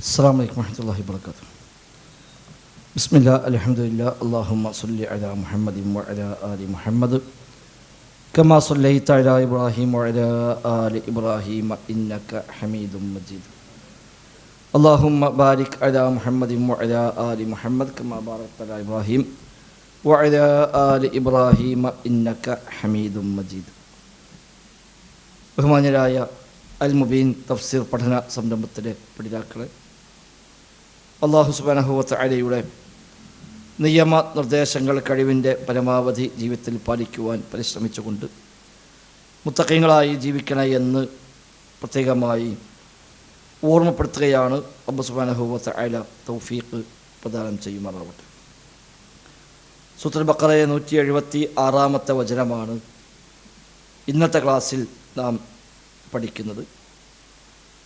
السلام عليكم ورحمة الله وبركاته بسم الله الحمد لله اللهم صل على محمد وعلى آل محمد كما صليت على إبراهيم وعلى آل إبراهيم إنك حميد مجيد اللهم بارك على محمد وعلى آل محمد كما باركت على إبراهيم وعلى آل إبراهيم إنك حميد مجيد ബഹുമാന്യരായ അൽ മുബീൻ തഫ്സീർ പഠന സംരംഭത്തിലെ പഠിതാക്കളെ അള്ളാഹു സുബാനഹുവത്ത് അലയുടെ നിയമ നിർദ്ദേശങ്ങൾ കഴിവിന്റെ പരമാവധി ജീവിതത്തിൽ പാലിക്കുവാൻ പരിശ്രമിച്ചുകൊണ്ട് മുത്തക്കങ്ങളായി ജീവിക്കണ എന്ന് പ്രത്യേകമായി ഓർമ്മപ്പെടുത്തുകയാണ് അബ്ബു സുബാനഹുവത്ത് അല തൗഫീഖ് പ്രദാനം ചെയ്യുമാറാവട്ടെ. സൂത്ര ബക്കറയെ നൂറ്റി എഴുപത്തി ആറാമത്തെ വചനമാണ് ഇന്നത്തെ ക്ലാസ്സിൽ നാം പഠിക്കുന്നത്.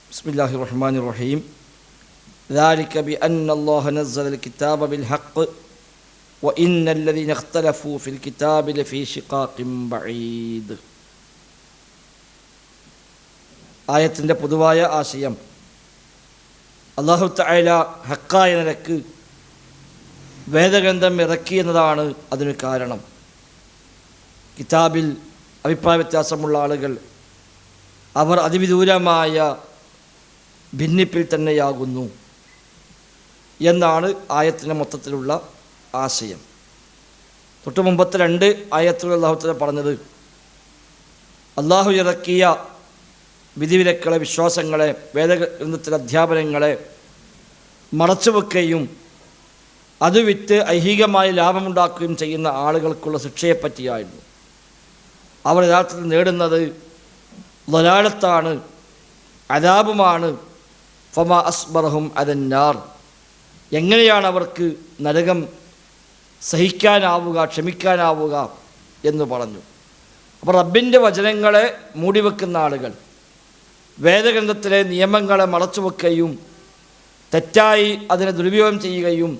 ബിസ്മില്ലാഹി റഹ്മാൻ റഹീം. ذلك بأن الله نزل الكتاب بالحق وإن الذين اختلفوا في الكتاب لفي شقاق بعيد ആയത്തിൻ്റെ പൊതുവായ ആശയം അള്ളാഹു തആല ഹക്കായ നിലക്ക് വേദഗ്രന്ഥം ഇറക്കി എന്നതാണ് അതിന് കാരണം കിതാബിൽ അഭിപ്രായ വ്യത്യാസമുള്ള ആളുകൾ അവർ അതിവിദൂരമായ ഭിന്നിപ്പിൽ തന്നെയാകുന്നു എന്നാണ് ആയത്തിന്റെ മൊത്തത്തിലുള്ള ആശയം. തൊട്ട് മുമ്പത്തെ രണ്ട് ആയത്തുകൾ അള്ളാഹുത്തല പറഞ്ഞത് അള്ളാഹു ഇറക്കിയ വിധിവിലക്കളെ വിശ്വാസങ്ങളെ വേദഗ്രന്ഥത്തിലെ അധ്യാപനങ്ങളെ മറച്ചുവെക്കുകയും അത് വിറ്റ് ഐഹികമായി ലാഭമുണ്ടാക്കുകയും ചെയ്യുന്ന ആളുകൾക്കുള്ള ശിക്ഷയെപ്പറ്റിയായിരുന്നു. അവർ യഥാർത്ഥത്തിൽ നേടുന്നത് ലലാലത്താണ് അതാപുമാണ് ഫമ അസ്ബറഹും അദന്നാർ എങ്ങനെയാണ് അവർക്ക് നരകം സഹിക്കാനാവുക ക്ഷമിക്കാനാവുക എന്ന് പറഞ്ഞു. അപ്പോൾ റബ്ബിന്റെ വചനങ്ങളെ മൂടിവെക്കുന്ന ആളുകൾ വേദഗ്രന്ഥത്തിലെ നിയമങ്ങളെ മറച്ചു വെക്കുകയും തെറ്റായി അതിനെ ദുരുപയോഗം ചെയ്യുകയും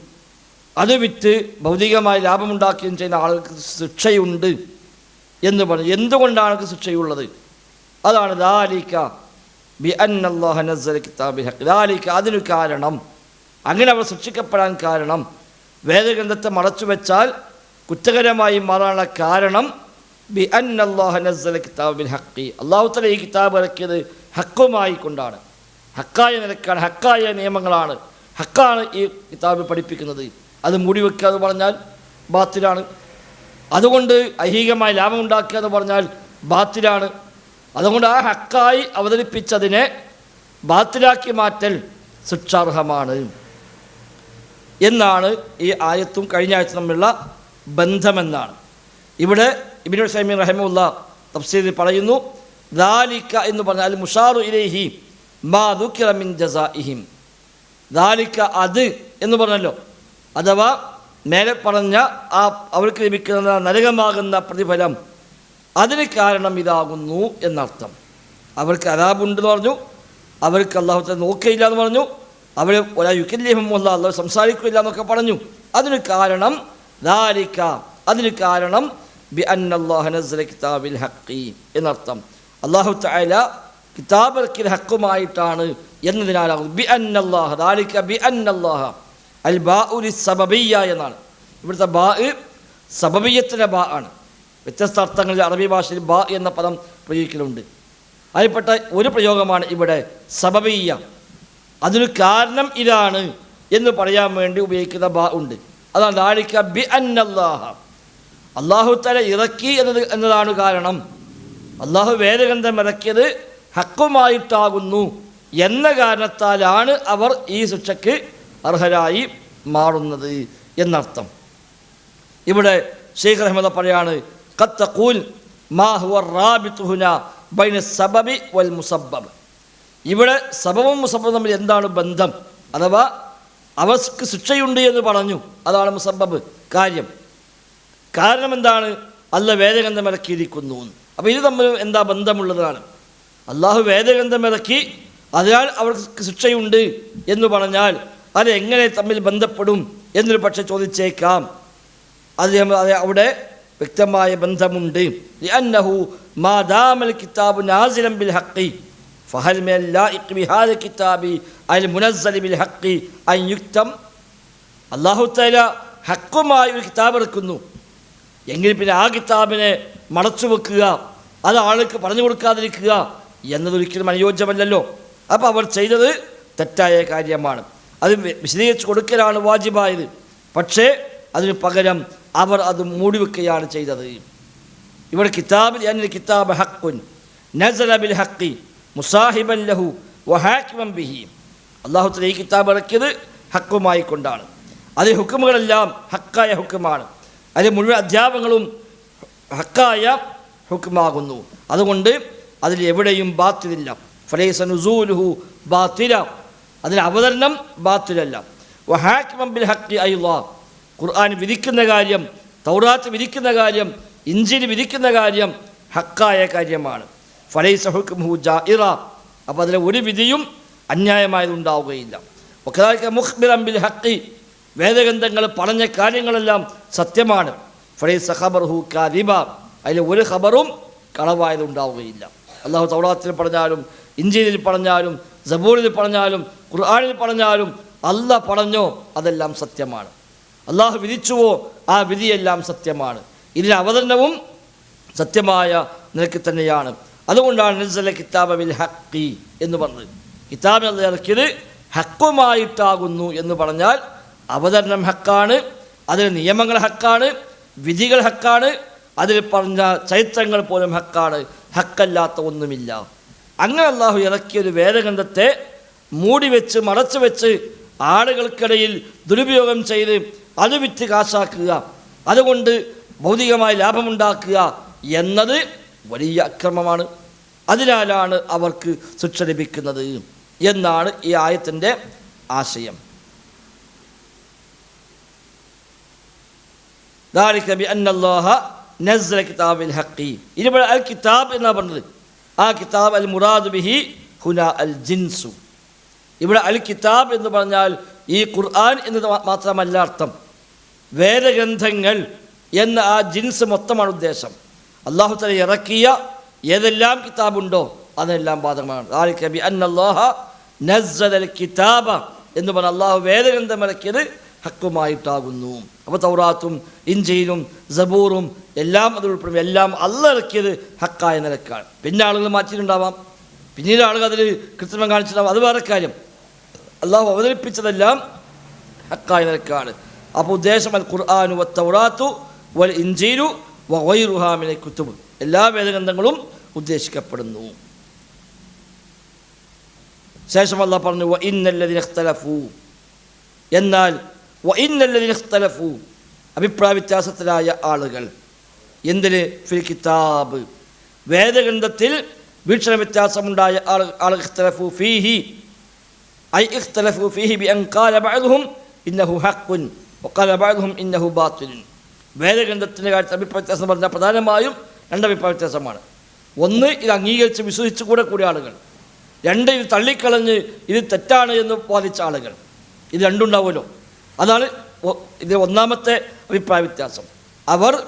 അത് വിറ്റ് ഭൗതികമായി ലാഭമുണ്ടാക്കുകയും ചെയ്യുന്ന ആളുകൾക്ക് ശിക്ഷയുണ്ട് എന്ന് പറഞ്ഞു. എന്തുകൊണ്ടാണ് ശിക്ഷയുള്ളത്? അതാണ് ദാലിക്ക ബി അന്നല്ലാഹ നസ്സല കിതാബി ഹക്ക് ദാലിക്ക അതിനു കാരണം അങ്ങനെ അവർ ശിക്ഷിക്കപ്പെടാൻ കാരണം വേദഗ്രന്ഥത്തെ മറച്ചു വെച്ചാൽ കുറ്റകരമായി മാറാനുള്ള കാരണം ബി അന്നല്ലാഹ നസ്സല കിതാബിൽ ഹക്കി അള്ളാഹു തല ഈ കിതാബ് ഇറക്കിയത് ഹക്കുമായി കൊണ്ടാണ്. ഹക്കായ നിലക്കാണ് ഹക്കായ നിയമങ്ങളാണ്. ഹക്കാണ് ഈ കിതാബ് പഠിപ്പിക്കുന്നത്. അത് മൂടി വെക്കുക എന്ന് പറഞ്ഞാൽ ബാത്തിലാണ്. അതുകൊണ്ട് ഐഹികമായ ലാഭം ഉണ്ടാക്കുക എന്ന് പറഞ്ഞാൽ ബാത്തിലാണ്. അതുകൊണ്ട് ആ ഹക്കായി അവതരിപ്പിച്ചതിനെ ബാത്തിലാക്കി മാറ്റൽ ശിക്ഷാർഹമാണ്. എന്നാണ് ഈ ആയത്തും കഴിഞ്ഞ ആഴ്ച തമ്മിലുള്ള ബന്ധമെന്നാണ്. ഇവിടെ ഇബിനു സൈമീൻ റഹമുല്ല തഫ്സീദിൽ പറയുന്നു ദാലിക്ക എന്ന് പറഞ്ഞാൽ മുഷാറു ഇലൈഹി മാ ദുഃഖിറ മിൻ ജസാഇഹിം. ദാലിക്ക അത് എന്ന് പറഞ്ഞല്ലോ. അഥവാ മേലെ പറഞ്ഞ ആ അവർക്ക് ലഭിക്കുന്ന നരകമാകുന്ന പ്രതിഫലം അതിന് കാരണം ഇതാകുന്നു എന്നർത്ഥം. അവർക്ക് അതാബുണ്ടെന്ന് പറഞ്ഞു അവർക്ക് അള്ളാഹുത്തെ നോക്കിയില്ല എന്ന് പറഞ്ഞു അവർ ഒരാ യുക്കല്യമുള്ള അള്ളാഹു സംസാരിക്കില്ല എന്നൊക്കെ പറഞ്ഞു. അതിന് കാരണം ദാരിക്ക അതിന് കാരണം ബി കിതാബിൽ ഹക്കി എന്നർത്ഥം. അള്ളാഹു തആല കിതാബ് ഇറക്കിയ ഹക്കുമായിട്ടാണ് എന്നതിനാലാകുന്നു ബി അന്നല്ലാഹ ദാലിക്ക ബി അൽ ബാ ഉൽ സബബിയ എന്നാണ്. ഇവിടുത്തെ ബാ സബബിയത്തിന്റെ ബാ ആണ്. വ്യത്യസ്ത അർത്ഥങ്ങളിൽ അറബി ഭാഷയിൽ ബാ എന്ന പദം പ്രയോഗിക്കലുണ്ട്. അതിൽപ്പെട്ട ഒരു പ്രയോഗമാണ് ഇവിടെ സബബിയ അതിന് കാരണം ഇതാണ് എന്ന് പറയാൻ വേണ്ടി ഉപയോഗിക്കുന്ന ബാ ഉണ്ട്. അതാണ് ദാലിക്ക ബി അന്നല്ലാഹ. അള്ളാഹു തല ഇറക്കി എന്നത് എന്നതാണ് കാരണം. അള്ളാഹു വേദഗ്രന്ഥം ഇറക്കിയത് ഹക്കുമായിട്ടാകുന്നു എന്ന കാരണത്താലാണ് അവർ ഈ ശിക്ഷയ്ക്ക് അർഹരായി മാറുന്നത് എന്നർത്ഥം. ഇവിടെ ഷെയ്ഖ് അഹമ്മദ് പറയാണ് കത്തഖൂൽ മാ ഹുവ റാബിത്തുഹുന ബൈന സബബി വൽ മുസബ്ബബ്. ഇവിടെ സബവും മുസബബും തമ്മിൽ എന്താണ് ബന്ധം? അഥവാ അവർക്ക് ശിക്ഷയുണ്ട് എന്ന് പറഞ്ഞു. അതാണ് മുസബബ് കാര്യം. കാരണം എന്താണ്? അല്ല വേദഗ്രന്ഥം ഇറക്കിയിരിക്കുന്നു അപ്പോൾ ഇത് തമ്മിൽ എന്താ ബന്ധമുള്ളതാണ്? അള്ളാഹു വേദഗ്രന്ഥം ഇറക്കി അതിനാൽ അവർക്ക് ശിക്ഷയുണ്ട് എന്ന് പറഞ്ഞാൽ അത് എങ്ങനെ തമ്മിൽ ബന്ധപ്പെടും എന്നൊരു പക്ഷേ ചോദിച്ചേക്കാം. അത് അവിടെ വ്യക്തമായ ബന്ധമുണ്ട്. അന്നഹു മാദാമൽ കിതാബ് നാസിലം ബിൽ ഹക്കി فهل من اللائق بهذا الكتاب അതിൽ മുനസ്സലി ബിൽ ഹക്കി അയുക്തം അള്ളാഹു തല ഹക്കുമായി ഒരു കിതാബ് ഇറക്കുന്നു എങ്കിൽ പിന്നെ ആ കിതാബിനെ മടച്ചു വെക്കുക അത് ആൾക്ക് പറഞ്ഞു കൊടുക്കാതിരിക്കുക എന്നതൊരിക്കലും അനുയോജ്യമല്ലല്ലോ അപ്പോൾ അവർ ചെയ്തത് തെറ്റായ കാര്യമാണ് അത് വി- വിശദീകരിച്ച് കൊടുക്കലാണ് വാജിബായത് പക്ഷേ അതിന് പകരം അവർ അത് മൂടിവെക്കുകയാണ് ചെയ്തത് ഇവിടെ കിതാബിൽ എന്നൊരു കിതാബ് ഹക്കുൻ നസല ബിൽ ഹക്കി മുസാഹിബൻ ലഹു വഹാക്കിമം ബിഹി. അള്ളാഹു തല ഈ കിതാബ് ഇറക്കിയത് ഹക്കുമായി കൊണ്ടാണ്. അതിൽ ഹുക്കുമുകളെല്ലാം ഹക്കായ ഹുക്കുമാണ്. അതിൽ മുഴുവൻ അധ്യാപങ്ങളും ഹക്കായ ഹുക്കുമാകുന്നു. അതുകൊണ്ട് അതിൽ എവിടെയും ബാത്തിലില്ല. ഫലൈസ നുസൂലുഹു ബാത്തില. അതിൽ അവതരണം ബാത്തിലല്ല. വഹാക്കിമം ബിൽ ഹക്കി അയ്യുള്ളാ ഖുർആൻ വിധിക്കുന്ന കാര്യം തൗറാത്ത് വിധിക്കുന്ന കാര്യം ഇഞ്ചിന് വിധിക്കുന്ന കാര്യം ഹക്കായ കാര്യമാണ്. ഫലൈസ ഹുക്കുംഹു ജാഇറ. അപ്പോൾ അതിലെ ഒരു വിധിയും അന്യായമായതുണ്ടാവുകയില്ല. ഒക്കെ മുഖ്ബിറം ബിൽ ഹക്കി വേദഗ്രന്ഥങ്ങൾ പറഞ്ഞ കാര്യങ്ങളെല്ലാം സത്യമാണ്. ഫലൈസ ഖബർഹു കാദിബ. അതിലെ ഒരു ഖബറും കളവായതുണ്ടാവുകയില്ല. അള്ളാഹു തൗറാത്തിൽ പറഞ്ഞാലും ഇഞ്ചിയിൽ പറഞ്ഞാലും സബൂറിൽ പറഞ്ഞാലും ഖുർആാനിൽ പറഞ്ഞാലും അല്ല പറഞ്ഞോ അതെല്ലാം സത്യമാണ്. അള്ളാഹു വിധിച്ചുവോ ആ വിധിയെല്ലാം സത്യമാണ്. ഇതിന് അവതരണവും സത്യമായ നിലയ്ക്ക് തന്നെയാണ്. അതുകൊണ്ടാണ് നസല കിതാബിൽ ബിൽ ഹക്കി എന്ന് പറഞ്ഞത്. കിതാബ് എന്ന് ഇറക്കിയത് ഹക്കുമായിട്ടാകുന്നു എന്ന് പറഞ്ഞാൽ അവതരണം ഹക്കാണ് അതിൽ നിയമങ്ങൾ ഹക്കാണ് വിധികൾ ഹക്കാണ് അതിൽ പറഞ്ഞ ചരിത്രങ്ങൾ പോലും ഹക്കാണ് ഹക്കല്ലാത്ത ഒന്നുമില്ല. അങ്ങനെ അള്ളാഹു ഇറക്കിയൊരു വേദഗ്രന്ഥത്തെ മൂടി വെച്ച് മറച്ചു വെച്ച് ആളുകൾക്കിടയിൽ ദുരുപയോഗം ചെയ്ത് അത് വിറ്റ് കാശാക്കുക അതുകൊണ്ട് ഭൗതികമായി ലാഭമുണ്ടാക്കുക എന്നത് വലിയ അക്രമമാണ്. അതിനാലാണ് അവർക്ക് ശിക്ഷ ലഭിക്കുന്നത് എന്നാണ് ഈ ആയത്തിന്റെ ആശയം. അൽ കിതാബ് പറഞ്ഞത്? ആ കിതാബ് അൽ മുറാദ് ബിഹി അൽ ജിൻസു. ഇവിടെ അൽ കിതാബ് എന്ന് പറഞ്ഞാൽ ഈ ഖുർആൻ എന്നത് മാത്രമല്ല അർത്ഥം. വേദഗ്രന്ഥങ്ങൾ എന്ന ആ ജിൻസ് മൊത്തമാണ് ഉദ്ദേശം. അള്ളാഹു തല ഇറക്കിയ ഏതെല്ലാം കിതാബുണ്ടോ അതെല്ലാം ബാധകമാണ്. കിതാബ എന്ന് പറഞ്ഞ അള്ളാഹു വേദഗ്രന്ഥം ഇറക്കിയത് ഹക്കുമായിട്ടാകുന്നു. അപ്പോൾ തൗറാത്തും ഇഞ്ചയിലും സബൂറും എല്ലാം അത് ഉൾപ്പെടും. എല്ലാം അല്ല ഇറക്കിയത് ഹക്കായ നിലക്കാണ്. പിന്നെ ആളുകൾ മാറ്റിയിട്ടുണ്ടാവാം. പിന്നീട് ആളുകൾ അതിൽ കൃത്രിമം കാണിച്ചിട്ടുണ്ടാവാം. അത് വേറെ കാര്യം. അള്ളാഹു അവതരിപ്പിച്ചതെല്ലാം ഹക്കായ നിലക്കാണ്. അപ്പോൾ ഉദ്ദേശം അൽ ഖുർആാനു തൗറാത്തു വൽ ഇഞ്ചീലു വൈറുഹാമിനെ കുത്തുബ്. എല്ലാ വേദഗ്രന്ഥങ്ങളും ഉദ്ദേശിക്കപ്പെടുന്നു. ശേഷം അല്ല പറഞ്ഞു വ ഇന്നല്ലതിന് എന്നാൽ വ ഇന്നല്ലതിന് ഇഖ്തലഫു. അഭിപ്രായ വ്യത്യാസത്തിലായ ആളുകൾ. എന്തിന്? ഫിൽ കിതാബ്. വേദഗ്രന്ഥത്തിൽ വീക്ഷണ വ്യത്യാസമുണ്ടായ ആൾ ആളുകൾ ഇഖ്തലഫു ഫീഹി. ഐ ഇഖ്തലഫു ഫീഹി ബി അൻ ഖാല ബഅദുഹും ഇന്നഹു ഹഖ്ഖുൻ വഖാല ബഅദുഹും ഇന്നഹു ബാത്തിലുൻ. വേദഗ്രന്ഥത്തിന്റെ കാര്യത്തിൽ അഭിപ്രായ വ്യത്യാസം പറഞ്ഞാൽ പ്രധാനമായും രണ്ട് അഭിപ്രായ വ്യത്യാസമാണ് ഒന്ന് ഇത് അംഗീകരിച്ച് വിശ്വസിച്ച് കൂടെ കൂടിയ ആളുകൾ. രണ്ട് ഇത് തള്ളിക്കളഞ്ഞ് ഇത് തെറ്റാണ് എന്ന് വാദിച്ച ആളുകൾ. ഇത് രണ്ടുണ്ടാവുമല്ലോ. അതാണ് ഇത് ഒന്നാമത്തെ അഭിപ്രായ വ്യത്യാസം അവർ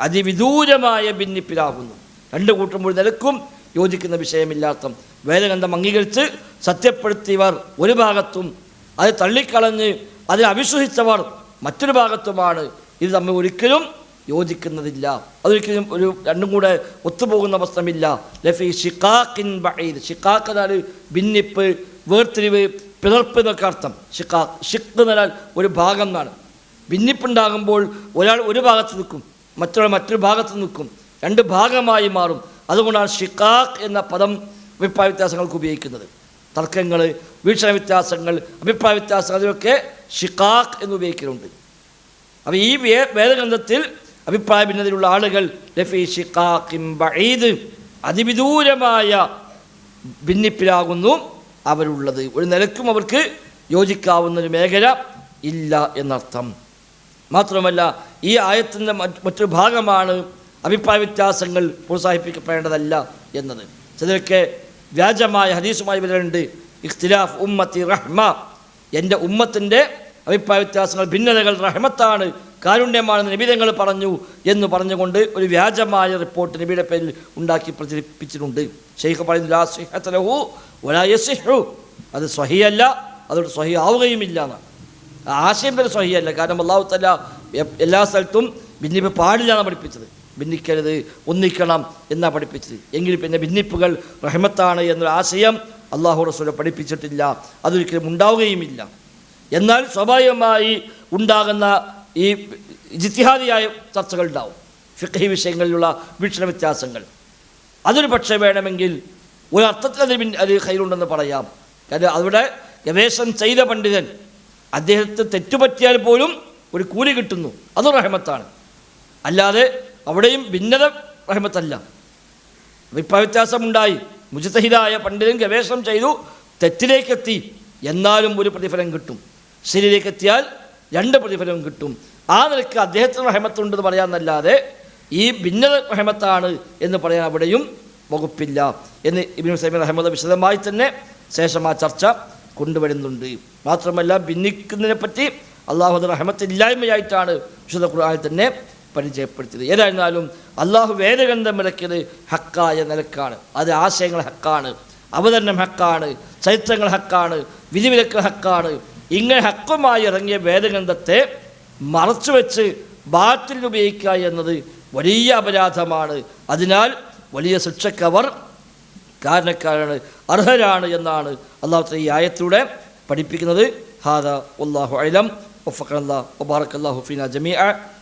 അതിവിദൂരമായ ഭിന്നിപ്പിലാകുന്നു. രണ്ട് കൂട്ടുമ്പോൾ നിലക്കും യോജിക്കുന്ന വിഷയമില്ലാത്ത വേദഗന്ധം അംഗീകരിച്ച് സത്യപ്പെടുത്തിയവർ ഒരു ഭാഗത്തും അത് തള്ളിക്കളഞ്ഞ് അതിനെ അവിശ്വസിച്ചവർ മറ്റൊരു ഭാഗത്തുമാണ് ഇത് തമ്മിൽ ഒരിക്കലും യോജിക്കുന്നതില്ല. അതൊരിക്കലും ഒരു രണ്ടും കൂടെ ഒത്തുപോകുന്ന അവസ്ഥമില്ല ലഫി ഷിഖാഖിൻ ബഹീദ് ഷിഖാഖ് എന്നാൽ ഭിന്നിപ്പ് വേർതിരിവ് പിളർപ്പ് എന്നൊക്കെ അർത്ഥം. ഷിഖാഖ് ഷിഖ് എന്നാൽ ഒരു ഭാഗം എന്നാണ്. ഭിന്നിപ്പുണ്ടാകുമ്പോൾ ഒരാൾ ഒരു ഭാഗത്ത് നിൽക്കും മറ്റൊരാൾ മറ്റൊരു ഭാഗത്ത് നിൽക്കും. രണ്ട് ഭാഗമായി മാറും. അതുകൊണ്ടാണ് ഷിഖാഖ് എന്ന പദം അഭിപ്രായ വ്യത്യാസങ്ങൾക്ക് ഉപയോഗിക്കുന്നത്. തർക്കങ്ങൾ വീക്ഷണ വ്യത്യാസങ്ങൾ അഭിപ്രായ വ്യത്യാസങ്ങൾ അതിലൊക്കെ ഷിഖാഖ് എന്ന് ഉപയോഗിക്കലുണ്ട്. അപ്പോൾ ഈ വേദഗ്രന്ഥത്തിൽ അഭിപ്രായ ഭിന്നതയിലുള്ള ആളുകൾ ലഫി ഷിഖാഖിം ബഈദ് അതിവിദൂരമായ ഭിന്നിപ്പിലാകുന്നു അവരുള്ളത്. ഒരു നിലക്കും അവർക്ക് യോജിക്കാവുന്ന ഒരു മേഖല ഇല്ല എന്നർത്ഥം. മാത്രമല്ല ഈ ആയത്തിന്റെ മറ്റ് മറ്റൊരു ഭാഗമാണ് അഭിപ്രായ വ്യത്യാസങ്ങൾ പ്രോത്സാഹിപ്പിക്കപ്പെടേണ്ടതല്ല എന്നത്. ചിലരൊക്കെ വ്യാജമായ ഹദീസുമായി വരലുണ്ട്. ഇഖ്തിലാഫ് ഉമ്മത്തി റഹ്മ. എന്റെ ഉമ്മത്തിന്റെ അഭിപ്രായ വ്യത്യാസങ്ങൾ ഭിന്നതകൾ റഹ്മത്താണ് കാരുണ്യമാണെന്ന് നിബിധങ്ങൾ പറഞ്ഞു എന്ന് പറഞ്ഞുകൊണ്ട് ഒരു വ്യാജമായ റിപ്പോർട്ട് നബിയുടെ പേരിൽ ഉണ്ടാക്കി പ്രചരിപ്പിച്ചിട്ടുണ്ട്. ഷെയ്ഖ് പറയുന്നു അത് സ്വഹിയല്ല അതോട് സ്വഹി ആവുകയുമില്ല എന്നാണ് ആശയം വരെ സ്വഹിയല്ല. കാരണം അള്ളാഹു തല എല്ലാ സ്ഥലത്തും ഭിന്നിപ്പ് പാടില്ല പഠിപ്പിച്ചത്. ഭിന്നിക്കരുത് ഒന്നിക്കണം എന്നാ പഠിപ്പിച്ചത്. എങ്കിൽ പിന്നെ ഭിന്നിപ്പുകൾ റഹ്മത്താണ് എന്നൊരു ആശയം അള്ളാഹു റസൂല പഠിപ്പിച്ചിട്ടില്ല. അതൊരിക്കലും ഉണ്ടാവുകയുമില്ല. എന്നാൽ സ്വാഭാവികമായി ഉണ്ടാകുന്ന ഈ ജിത്തിഹാദിയായ ചർച്ചകൾ ഉണ്ടാവും. ഫിഖഹി വിഷയങ്ങളിലുള്ള വീക്ഷണ വ്യത്യാസങ്ങൾ. അതൊരു പക്ഷേ വേണമെങ്കിൽ ഒരർത്ഥത്തിൽ അത് അത് കയ്യിലുണ്ടെന്ന് പറയാം. കാരണം അവിടെ ഗവേഷണം ചെയ്ത പണ്ഡിതൻ അദ്ദേഹത്തെ തെറ്റുപറ്റിയാൽ പോലും ഒരു കൂലി കിട്ടുന്നു. അത് റഹമത്താണ്. അല്ലാതെ അവിടെയും ഭിന്നത റഹ്മത്തല്ല. അഭിപ്രായ വ്യത്യാസമുണ്ടായി മുജത്തഹിദായ പണ്ഡിതൻ ഗവേഷണം ചെയ്തു. തെറ്റിലേക്കെത്തി. എന്നാലും ഒരു പ്രതിഫലം കിട്ടും. ശരിയിലേക്കെത്തിയാൽ രണ്ട് പ്രതിഫലം കിട്ടും. ആ നിലയ്ക്ക് അദ്ദേഹത്തിന് റഹമത്തുണ്ടെന്ന് പറയാമെന്നല്ലാതെ ഈ ഭിന്നത റഹമത്താണ് എന്ന് പറയാൻ അവിടെയും വകുപ്പില്ല എന്ന് ഇബിൻ സൈമി റഹമദ് വിശദമായി തന്നെ ശേഷം ആ ചർച്ച കൊണ്ടുവരുന്നുണ്ട്. മാത്രമല്ല ഭിന്നിക്കുന്നതിനെപ്പറ്റി അള്ളാഹു അത് റഹമത്തില്ലായ്മയായിട്ടാണ് വിശുദ്ധ കുറാൻ തന്നെ പരിചയപ്പെടുത്തിയത്. ഏതായിരുന്നാലും അള്ളാഹു വേദഗ്രന്ഥം ഇറക്കിയത് ഹക്കായ നിലക്കാണ്. അത് ആശയങ്ങൾ ഹക്കാണ്. അവതരണം ഹക്കാണ്. ചരിത്രങ്ങൾ ഹക്കാണ്. വിധിവിലക്കൽ ഹക്കാണ്. ഇങ്ങനെ ഹക്കുമായി ഇറങ്ങിയ വേദഗ്രന്ഥത്തെ മറച്ചു വെച്ച് ബാത്തിൽ ഉപയോഗിക്കുക എന്നത് വലിയ അപരാധമാണ്. അതിനാൽ വലിയ ശിക്ഷക്കവർ കാരണക്കാരാണ് അർഹരാണ് എന്നാണ് അള്ളാഹു ഈ ആയത്തിലൂടെ പഠിപ്പിക്കുന്നത്. ഹാദ അള്ളാഹു അലം. ഒഫക്കല്ലാ ഒബാറക്കല്ലാ ഹുഫീന ഫീന ജമീഅ.